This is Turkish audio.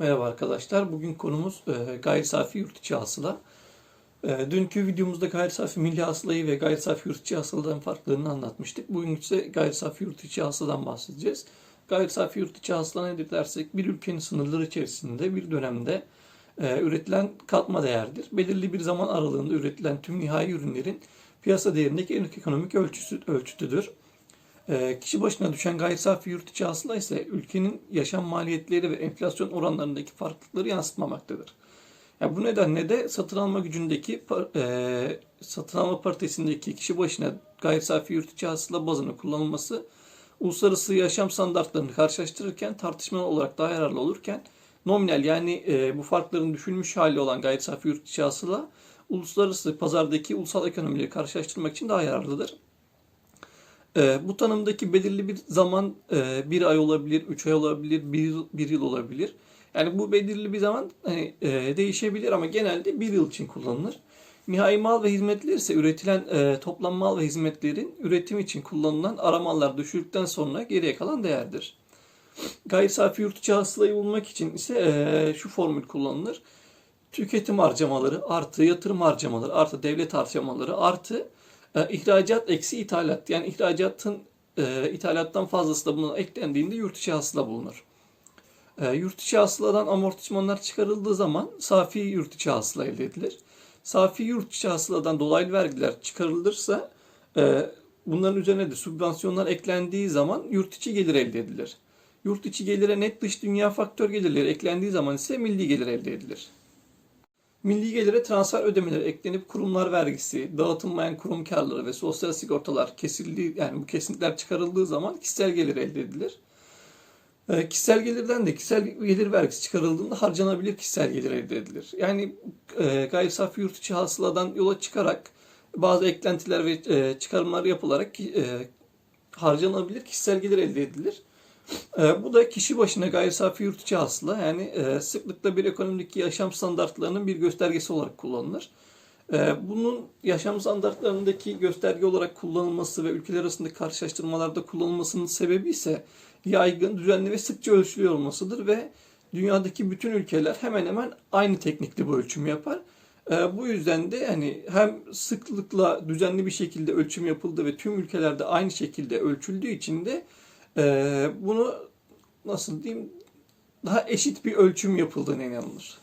Merhaba arkadaşlar. Bugün konumuz e, gayri safi yurt içi hasıla. E, dünkü videomuzda gayri safi milli hasılayı ve gayri safi yurt içi hasıladan farklarını anlatmıştık. Bugün ise gayri safi yurt içi hasıladan bahsedeceğiz. Gayri safi yurt içi hasıla nedir dersek bir ülkenin sınırları içerisinde bir dönemde e, üretilen katma değerdir. Belirli bir zaman aralığında üretilen tüm nihai ürünlerin piyasa değerindeki en ekonomik ölçüsü, ölçütüdür. E, kişi başına düşen gayri safi yurt içi hasıla ise ülkenin yaşam maliyetleri ve enflasyon oranlarındaki farklılıkları yansıtmamaktadır. Yani bu nedenle de satın alma gücündeki e, satın alma paritesindeki kişi başına gayri safi yurt içi hasıla bazını kullanılması uluslararası yaşam standartlarını karşılaştırırken tartışmalı olarak daha yararlı olurken nominal yani e, bu farkların düşülmüş hali olan gayri safi yurt içi hasıla uluslararası pazardaki ulusal ekonomileri karşılaştırmak için daha yararlıdır. E, bu tanımdaki belirli bir zaman e, bir ay olabilir, üç ay olabilir, bir, bir yıl olabilir. Yani bu belirli bir zaman hani, e, değişebilir ama genelde bir yıl için kullanılır. Nihai mal ve hizmetler ise üretilen e, toplam mal ve hizmetlerin üretim için kullanılan aramallar düşürdükten sonra geriye kalan değerdir. Gayri safi yurt içi hasılayı bulmak için ise e, şu formül kullanılır. Tüketim harcamaları artı yatırım harcamaları artı devlet harcamaları artı e, ihracat eksi ithalat. Yani ihracatın e, ithalattan fazlası da buna eklendiğinde yurt içi hasıla bulunur. E, yurt içi hasıladan amortismanlar çıkarıldığı zaman safi yurt içi hasıla elde edilir. Safi yurt içi hasıladan dolaylı vergiler çıkarılırsa e, bunların üzerine de sübvansiyonlar eklendiği zaman yurt içi gelir elde edilir. Yurt içi gelire net dış dünya faktör gelirleri eklendiği zaman ise milli gelir elde edilir. Milli gelire transfer ödemeleri eklenip kurumlar vergisi, dağıtılmayan kurum karları ve sosyal sigortalar kesildiği yani bu kesintiler çıkarıldığı zaman kişisel gelir elde edilir. E, kişisel gelirden de kişisel gelir vergisi çıkarıldığında harcanabilir kişisel gelir elde edilir. Yani e, gayri safi yurt içi hasıladan yola çıkarak bazı eklentiler ve e, çıkarımlar yapılarak e, harcanabilir kişisel gelir elde edilir. E, bu da kişi başına gayri safi yurt içi hasıla yani e, sıklıkla bir ekonomideki yaşam standartlarının bir göstergesi olarak kullanılır. E, bunun yaşam standartlarındaki gösterge olarak kullanılması ve ülkeler arasındaki karşılaştırmalarda kullanılmasının sebebi ise yaygın, düzenli ve sıkça ölçülüyor olmasıdır ve dünyadaki bütün ülkeler hemen hemen aynı teknikle bu ölçümü yapar. E, bu yüzden de hani hem sıklıkla düzenli bir şekilde ölçüm yapıldı ve tüm ülkelerde aynı şekilde ölçüldüğü için de bunu nasıl diyeyim daha eşit bir ölçüm yapıldığına inanılır.